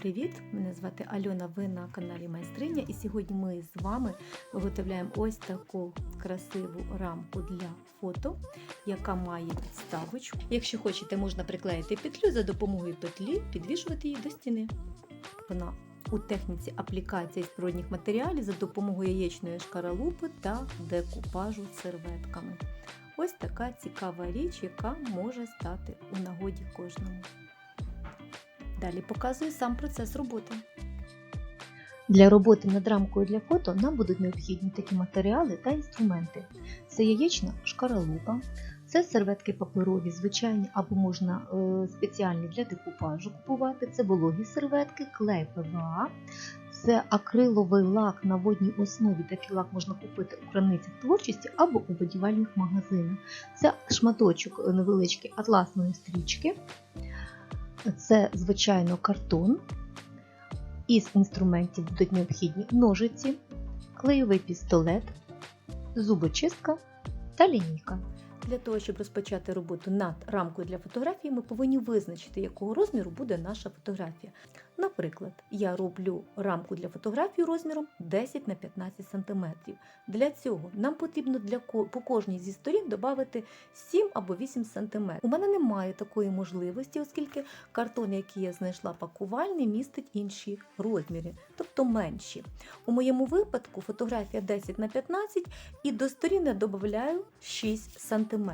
привіт! Мене звати Альона. Ви на каналі Майстриня, і сьогодні ми з вами виготовляємо ось таку красиву рамку для фото, яка має підставочку. Якщо хочете, можна приклеїти петлю за допомогою петлі, підвішувати її до стіни. Вона у техніці аплікації з природних матеріалів за допомогою яєчної шкаралупи та декупажу серветками. Ось така цікава річ, яка може стати у нагоді кожному. Далі показую сам процес роботи. Для роботи над рамкою для фото нам будуть необхідні такі матеріали та інструменти. Це яєчна шкаралупа, це серветки паперові, звичайні або можна е, спеціальні для декупажу купувати. Це вологі серветки, клей ПВА, це акриловий лак на водній основі. Такий лак можна купити у крамницях творчості або у будівельних магазинах. Це шматочок невеличкий атласної стрічки. Це, звичайно, картон. Із інструментів будуть необхідні ножиці, клеєвий пістолет, зубочистка та лінійка. Для того, щоб розпочати роботу над рамкою для фотографії, ми повинні визначити, якого розміру буде наша фотографія. Наприклад, я роблю рамку для фотографії розміром 10 на 15 см. Для цього нам потрібно для по кожній зі сторін додати 7 або 8 см. У мене немає такої можливості, оскільки картон, який я знайшла пакувальний, містить інші розміри, тобто менші. У моєму випадку фотографія 10 на 15 і до сторін я додаю 6 см.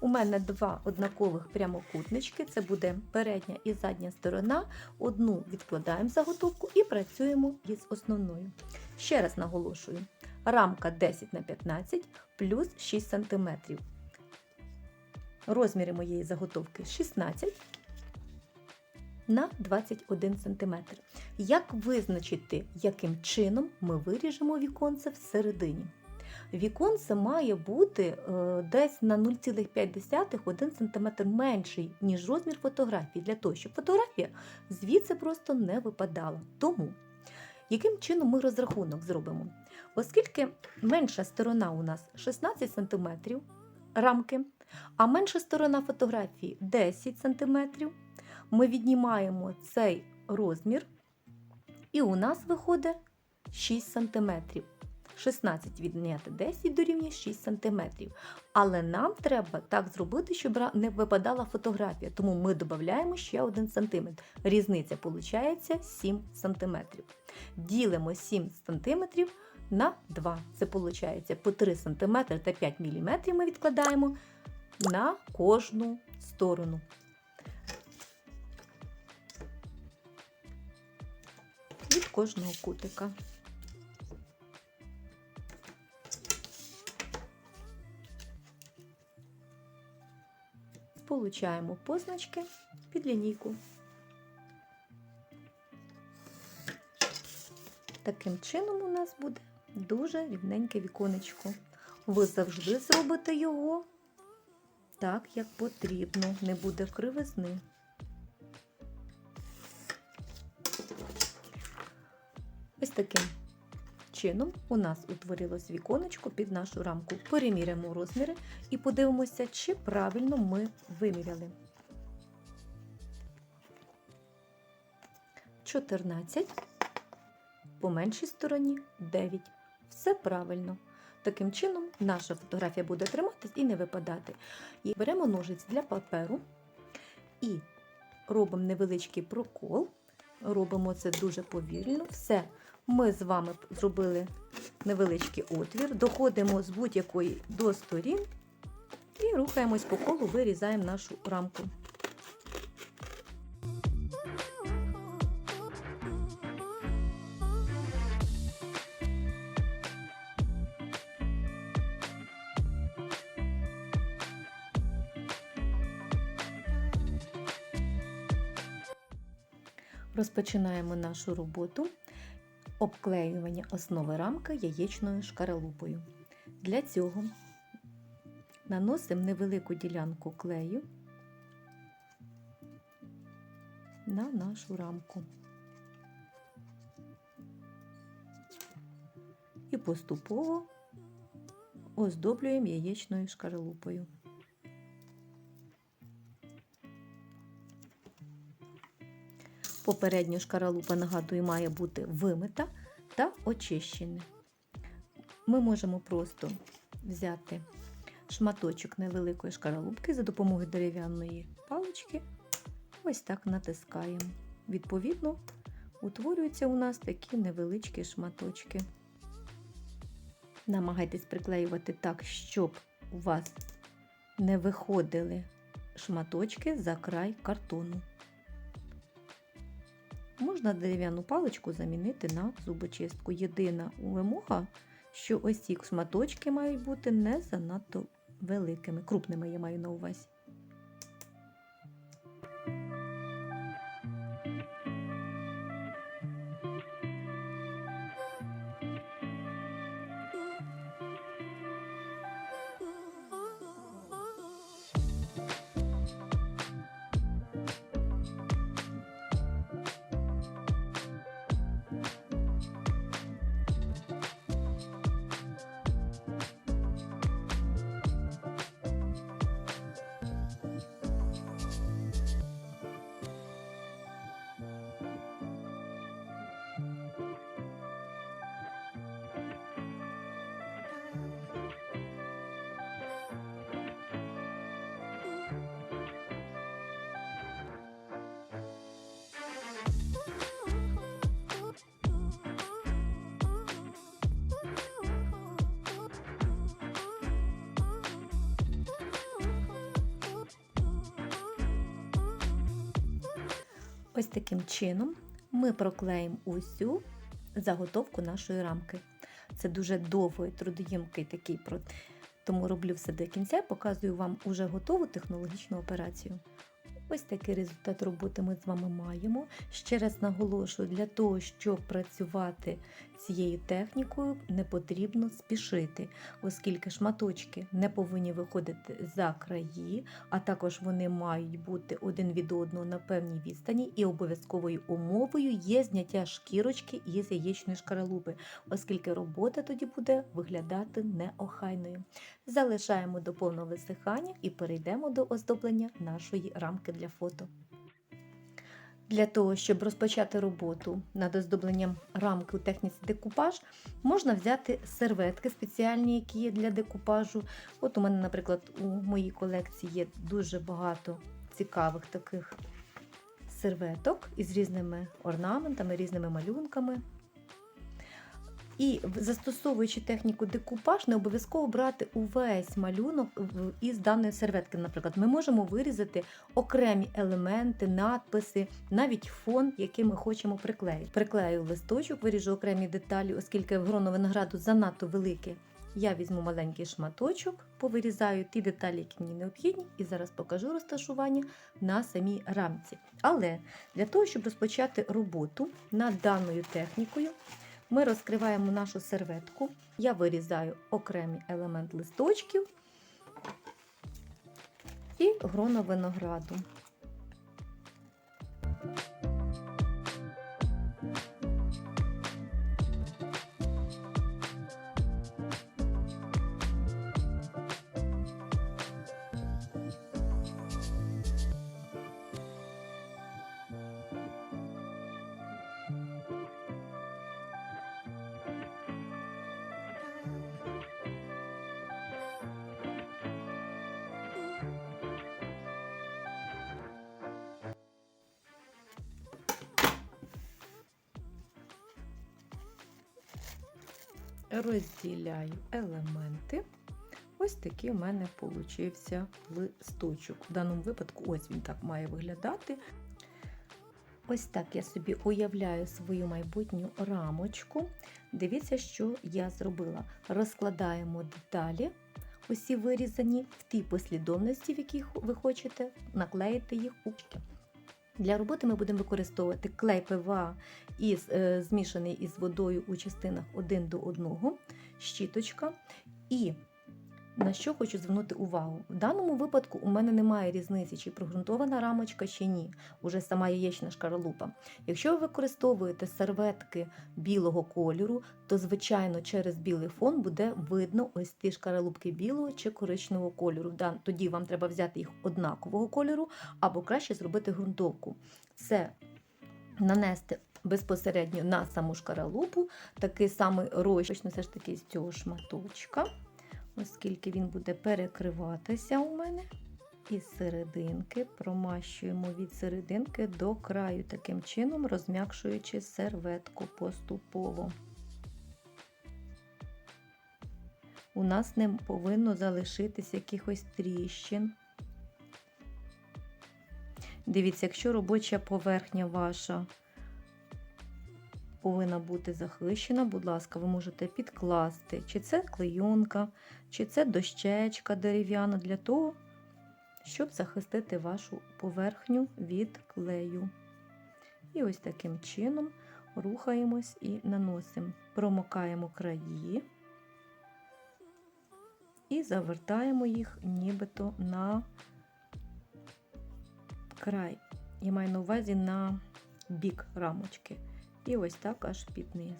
У мене два однакових прямокутнички, це буде передня і задня сторона. Одну відкладаємо заготовку і працюємо із основною. Ще раз наголошую: рамка 10 на 15 плюс 6 см. Розміри моєї заготовки 16 на 21 см. Як визначити, яким чином ми виріжемо віконце всередині? Віконце має бути е, десь на 0,5-1 см менший, ніж розмір фотографії, для того, щоб фотографія звідси просто не випадала. Тому, яким чином ми розрахунок зробимо? Оскільки менша сторона у нас 16 см рамки, а менша сторона фотографії 10 см, ми віднімаємо цей розмір, і у нас виходить 6 см. 16 відняти 10 дорівнює 6 см. Але нам треба так зробити, щоб не випадала фотографія. Тому ми додаємо ще 1 см. Різниця виходить 7 см. Ділимо 7 см на 2. Це виходить по 3 см та 5 мм ми відкладаємо на кожну сторону. Від кожного кутика. Получаємо позначки під лінійку. Таким чином у нас буде дуже рівненьке віконечко. Ви завжди зробите його так, як потрібно, не буде кривизни. Ось таким чином у нас утворилось віконечко під нашу рамку. Переміряємо розміри і подивимося, чи правильно ми виміряли. 14, по меншій стороні 9. Все правильно. Таким чином, наша фотографія буде триматись і не випадати. І беремо ножиць для паперу і робимо невеличкий прокол. Робимо це дуже повільно. Все, ми з вами зробили невеличкий отвір, доходимо з будь-якої до сторін і рухаємось по колу, вирізаємо нашу рамку. Розпочинаємо нашу роботу обклеювання основи рамки яєчною шкаралупою. Для цього наносимо невелику ділянку клею на нашу рамку. І поступово оздоблюємо яєчною шкаралупою. Попередньо шкаралупа, нагадую, має бути вимита та очищена. Ми можемо просто взяти шматочок невеликої шкаралупки за допомогою дерев'яної палички. Ось так натискаємо. Відповідно, утворюються у нас такі невеличкі шматочки. Намагайтесь приклеювати так, щоб у вас не виходили шматочки за край картону. Можна дерев'яну паличку замінити на зубочистку. Єдина вимога, що ось ці шматочки мають бути не занадто великими, крупними я маю на увазі. Ось таким чином ми проклеїмо усю заготовку нашої рамки. Це дуже довгий трудоємкий такий, про- тому роблю все до кінця, і показую вам уже готову технологічну операцію. Ось такий результат роботи ми з вами маємо. Ще раз наголошую, для того, щоб працювати цією технікою, не потрібно спішити, оскільки шматочки не повинні виходити за краї, а також вони мають бути один від одного на певній відстані, і обов'язковою умовою є зняття шкірочки із яєчної шкаралупи, оскільки робота тоді буде виглядати неохайною. Залишаємо до повного висихання і перейдемо до оздоблення нашої рамки для фото. Для того, щоб розпочати роботу над оздобленням рамки у техніці декупаж, можна взяти серветки спеціальні, які є для декупажу. От у мене, наприклад, у моїй колекції є дуже багато цікавих таких серветок із різними орнаментами, різними малюнками. І застосовуючи техніку декупаж, не обов'язково брати увесь малюнок із даної серветки. Наприклад, ми можемо вирізати окремі елементи, надписи, навіть фон, який ми хочемо приклеїти. Приклею листочок, виріжу окремі деталі, оскільки гроно винограду занадто велике. Я візьму маленький шматочок, повирізаю ті деталі, які мені необхідні, і зараз покажу розташування на самій рамці. Але для того, щоб розпочати роботу над даною технікою, ми розкриваємо нашу серветку. Я вирізаю окремий елемент листочків і гроно винограду. Розділяю елементи. Ось такий у мене получився листочок. В даному випадку, ось він так має виглядати. Ось так я собі уявляю свою майбутню рамочку. Дивіться, що я зробила. Розкладаємо деталі, усі вирізані в тій послідовності, в якій ви хочете наклеїти їх у. Для роботи ми будемо використовувати клей ПВА із, е, змішаний із водою у частинах 1 до 1, щіточка. І на що хочу звернути увагу. В даному випадку у мене немає різниці, чи прогрунтована рамочка, чи ні. Уже сама яєчна шкаралупа. Якщо ви використовуєте серветки білого кольору, то звичайно через білий фон буде видно ось ті шкаралупки білого чи коричневого кольору. Тоді вам треба взяти їх однакового кольору або краще зробити ґрунтовку. Це нанести безпосередньо на саму шкаралупу такий самий розчин, все ж таки з цього шматочка, оскільки він буде перекриватися у мене. Із серединки промащуємо від серединки до краю, таким чином розм'якшуючи серветку поступово. У нас не повинно залишитись якихось тріщин. Дивіться, якщо робоча поверхня ваша повинна бути захищена, будь ласка, ви можете підкласти, чи це клейонка, чи це дощечка дерев'яна для того, щоб захистити вашу поверхню від клею. І ось таким чином рухаємось і наносимо, промокаємо краї і завертаємо їх нібито на край. Я маю на увазі на бік рамочки. І ось так аж під низ.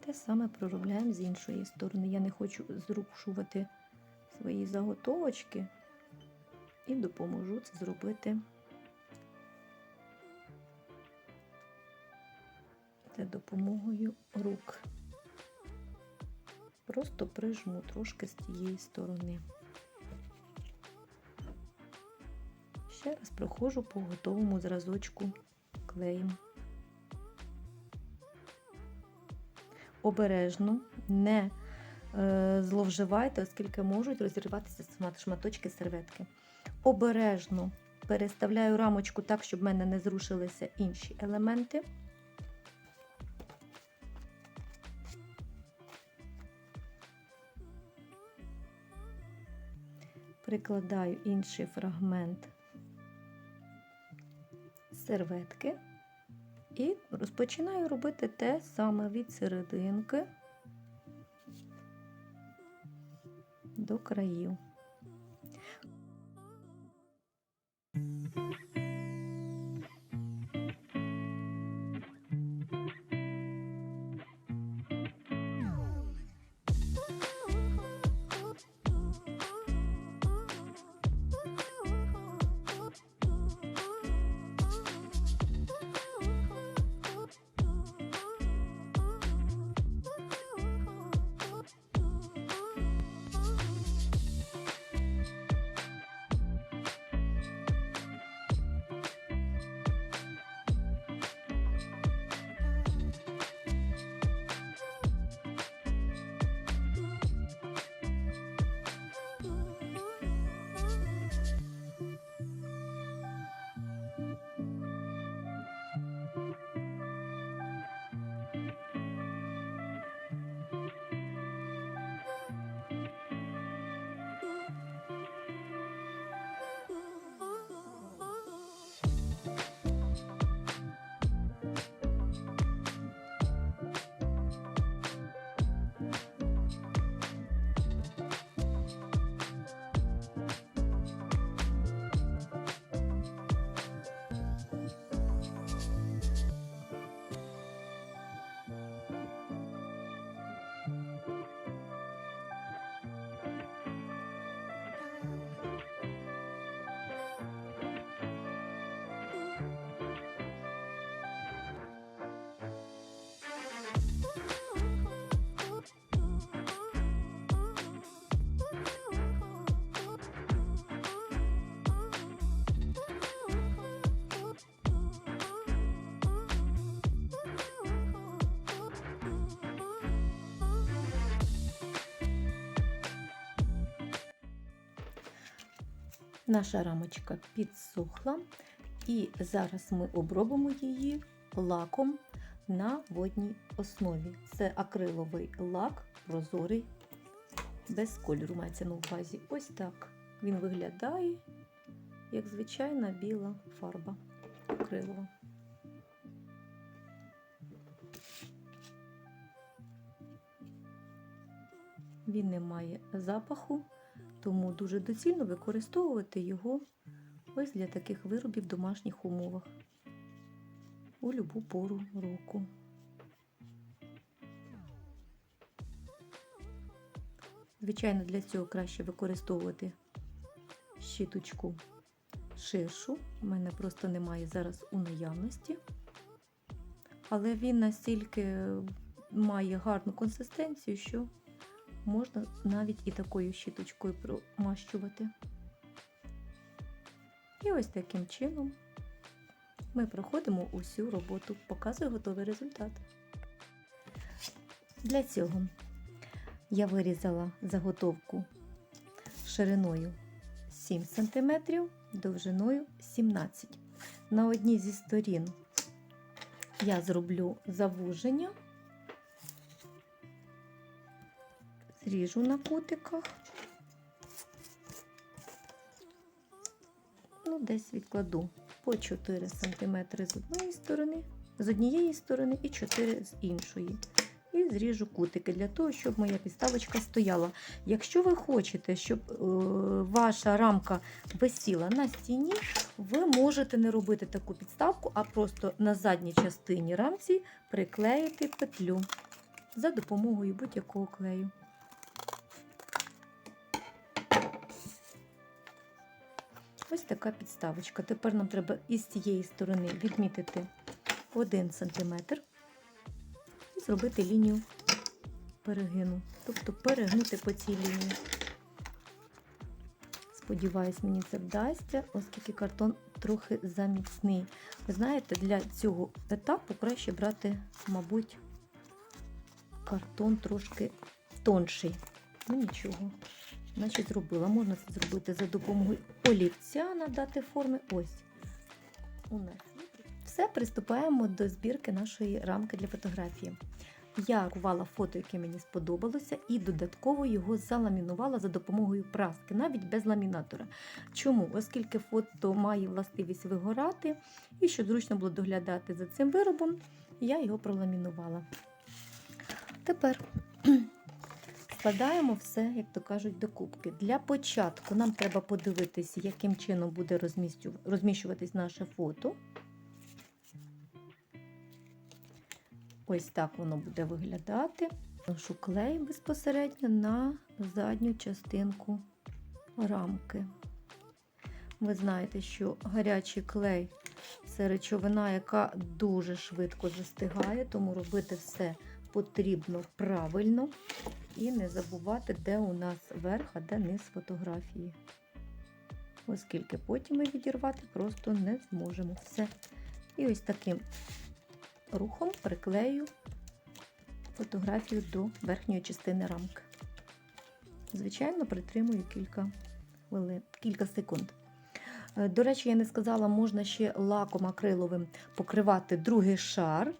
Те саме проробляємо з іншої сторони. Я не хочу зрушувати свої заготовочки і допоможу це зробити за допомогою рук. Просто прижму трошки з тієї сторони. Ще раз проходжу по готовому зразочку клеєм. Обережно, не е, зловживайте, оскільки можуть розірватися шматочки серветки. Обережно переставляю рамочку так, щоб в мене не зрушилися інші елементи. Прикладаю інший фрагмент серветки і розпочинаю робити те саме від серединки до країв. Наша рамочка підсохла, і зараз ми обробимо її лаком на водній основі. Це акриловий лак, прозорий, без кольору мається на увазі. Ось так він виглядає, як звичайна біла фарба акрилова. Він не має запаху, тому дуже доцільно використовувати його ось для таких виробів в домашніх умовах у любу пору року. Звичайно, для цього краще використовувати щіточку ширшу. У мене просто немає зараз у наявності. Але він настільки має гарну консистенцію, що можна навіть і такою щіточкою промащувати. І ось таким чином ми проходимо усю роботу, показую готовий результат. Для цього я вирізала заготовку шириною 7 см, довжиною 17 см. На одній зі сторін я зроблю завуження, зріжу на кутиках, ну, десь відкладу по 4 см з однієї сторони, з однієї сторони і 4 з іншої. І зріжу кутики для того, щоб моя підставочка стояла. Якщо ви хочете, щоб е, ваша рамка висіла на стіні, ви можете не робити таку підставку, а просто на задній частині рамці приклеїти петлю за допомогою будь-якого клею. Ось така підставочка. Тепер нам треба із цієї сторони відмітити 1 см і зробити лінію перегину, тобто перегнути по цій лінії. Сподіваюсь, мені це вдасться, оскільки картон трохи заміцний. Ви знаєте, для цього етапу краще брати, мабуть, картон трошки тонший. Ну нічого, значить зробила. Можна це зробити за допомогою олівця, надати форми. Ось. У нас. Все, приступаємо до збірки нашої рамки для фотографії. Я кувала фото, яке мені сподобалося, і додатково його заламінувала за допомогою праски, навіть без ламінатора. Чому? Оскільки фото має властивість вигорати, і щоб зручно було доглядати за цим виробом, я його проламінувала. Тепер складаємо все, як то кажуть, до кубки. Для початку нам треба подивитися, яким чином буде розміщуватись наше фото. Ось так воно буде виглядати. Ношу клей безпосередньо на задню частинку рамки. Ви знаєте, що гарячий клей це речовина, яка дуже швидко застигає, тому робити все потрібно правильно і не забувати, де у нас верх, а де низ фотографії. Оскільки потім ми відірвати просто не зможемо все. І ось таким рухом приклею фотографію до верхньої частини рамки. Звичайно, притримую кілька хвилин, кілька секунд. Е, До речі, я не сказала, можна ще лаком акриловим покривати другий шар.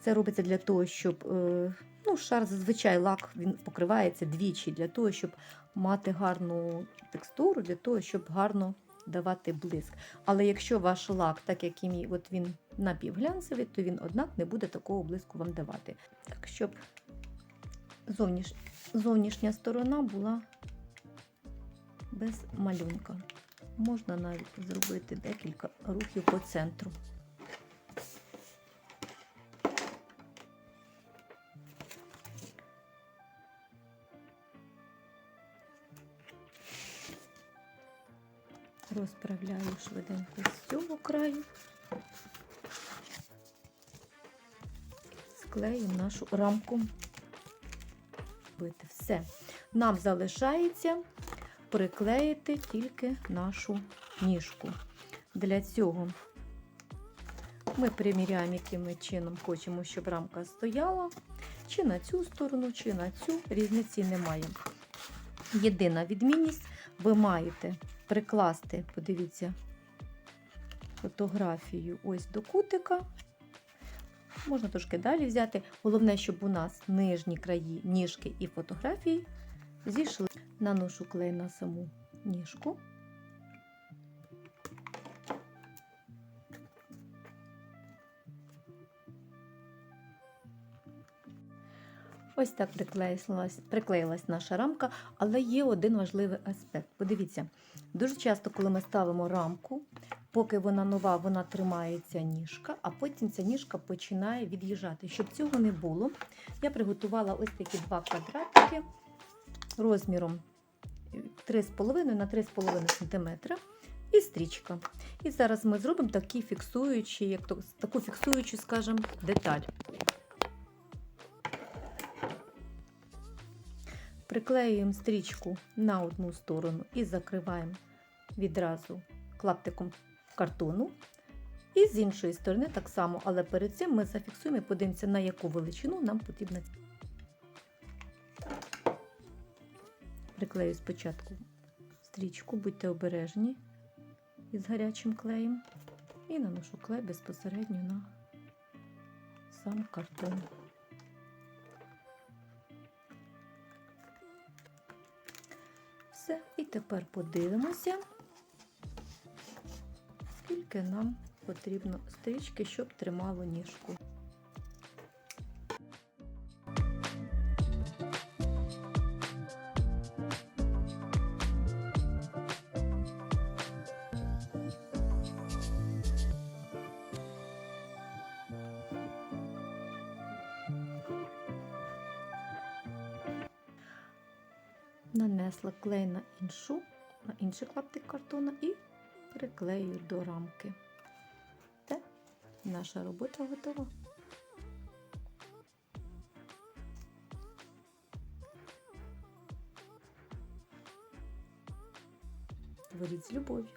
Це робиться для того, щоб е, ну, шар зазвичай лак він покривається двічі, для того, щоб мати гарну текстуру, для того, щоб гарно давати блиск. Але якщо ваш лак, так як і мій, от він напівглянцевий, то він, однак, не буде такого блиску вам давати. Так, щоб зовніш... зовнішня сторона була без малюнка. Можна навіть зробити декілька рухів по центру. Розправляю швиденько з цього краю. Склею нашу рамку. Все. Нам залишається приклеїти тільки нашу ніжку. Для цього ми приміряємо, яким чином хочемо, щоб рамка стояла. Чи на цю сторону, чи на цю різниці немає. Єдина відмінність, ви маєте прикласти, подивіться, фотографію ось до кутика. Можна трошки далі взяти. Головне, щоб у нас нижні краї ніжки і фотографії зійшли. Наношу клей на саму ніжку. Ось так приклеїлась, приклеїлась наша рамка, але є один важливий аспект. Подивіться, дуже часто, коли ми ставимо рамку, поки вона нова, вона тримається ніжка, а потім ця ніжка починає від'їжджати. Щоб цього не було, я приготувала ось такі два квадратики. розміром 3,5 на 3,5 см і стрічка. І зараз ми зробимо такі фіксуючі, як то, таку фіксуючу, скажімо, деталь. Приклеюємо стрічку на одну сторону і закриваємо відразу клаптиком картону. І з іншої сторони так само, але перед цим ми зафіксуємо і подивимося, на яку величину нам потрібна. Приклею спочатку стрічку, будьте обережні із гарячим клеєм. І наношу клей безпосередньо на сам картон. Тепер подивимося, скільки нам потрібно стрічки, щоб тримало ніжку. Нанесла клей на іншу, на інший клаптик картона і приклею до рамки. Те, наша робота готова. Творіть з любов'ю.